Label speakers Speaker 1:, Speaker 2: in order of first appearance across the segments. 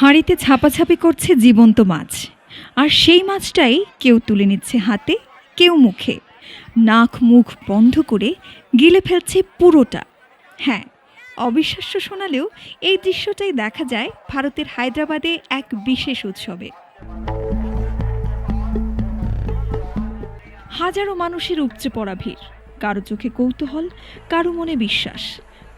Speaker 1: হাঁড়িতে ছাপাছাপি করছে জীবন্ত মাছ। আর সেই মাছটাই কেউ তুলে নিচ্ছে হাতে, কেউ মুখে। নাক মুখ বন্ধ করে গিলে ফেলছে পুরোটা। হ্যাঁ অবিশ্বাস্য শোনালেও এই দৃশ্যটাই দেখা যায় ভারতের হায়দ্রাবাদে এক বিশেষ উৎসবে। হাজারো মানুষের উপচে পড়া ভিড়, কারও চোখে কৌতূহল, কারও মনে বিশ্বাস।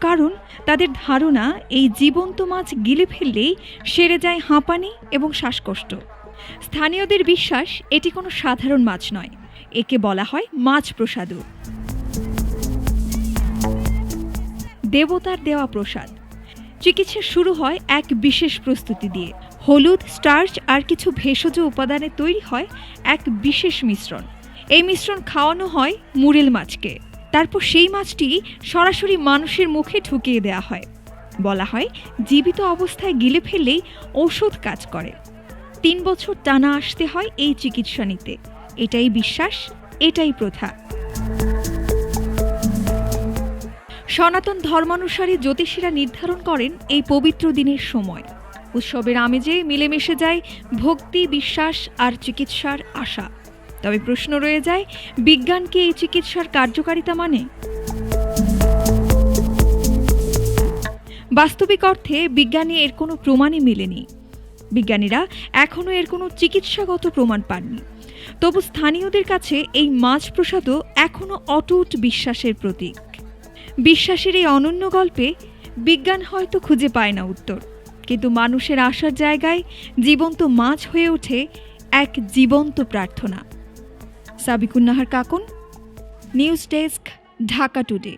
Speaker 1: কারণ তাদের ধারণা এই জীবন্ত মাছ গিলে ফেললেই সেরে যায় হাঁপানি এবং শ্বাসকষ্ট। স্থানীয়দের বিশ্বাস এটি কোনো সাধারণ মাছ নয়। একে বলা হয় মাছ প্রসাদও। দেবতার দেওয়া প্রসাদ। চিকিৎসা শুরু হয় এক বিশেষ প্রস্তুতি দিয়ে। হলুদ, স্টার্চ আর কিছু ভেষজ উপাদানে তৈরি হয় এক বিশেষ মিশ্রণ। এই মিশ্রণ খাওয়ানো হয় মুরেল মাছকে। তারপর সেই মাছটি সরাসরি মানুষের মুখে ঢুকিয়ে দেওয়া হয়। বলা হয়, জীবিত অবস্থায় গিলে ফেললেই ঔষধ কাজ করে। তিন বছর টানা আসতে হয় এই চিকিৎসা নিতে। এটাই বিশ্বাস, এটাই প্রথা। সনাতন ধর্মানুসারী জ্যোতিষীরা নির্ধারণ করেন এই পবিত্র দিনের সময়। উৎসবের আমেজে মিলেমিশে যায় ভক্তি, বিশ্বাস আর চিকিৎসার আশা। তবে প্রশ্ন রয়ে যায়, বিজ্ঞান কি এই চিকিৎসার কার্যকারিতা মানে? বাস্তবিক অর্থে বিজ্ঞানী এর কোনো প্রমাণই মেলেনি। বিজ্ঞানীরা এখনও এর কোনো চিকিৎসাগত প্রমাণ পাননি। তবু স্থানীয়দের কাছে এই মাছ প্রসাদও এখনও অটুট বিশ্বাসের প্রতীক। বিশ্বাসের এই অনন্য গল্পে বিজ্ঞান হয়তো খুঁজে পায় না উত্তর। কিন্তু মানুষের আশার জায়গায় জীবন্ত মাছ হয়ে ওঠে এক জীবন্ত প্রার্থনা। Sabikunnahar Kakon news desk Dhaka today.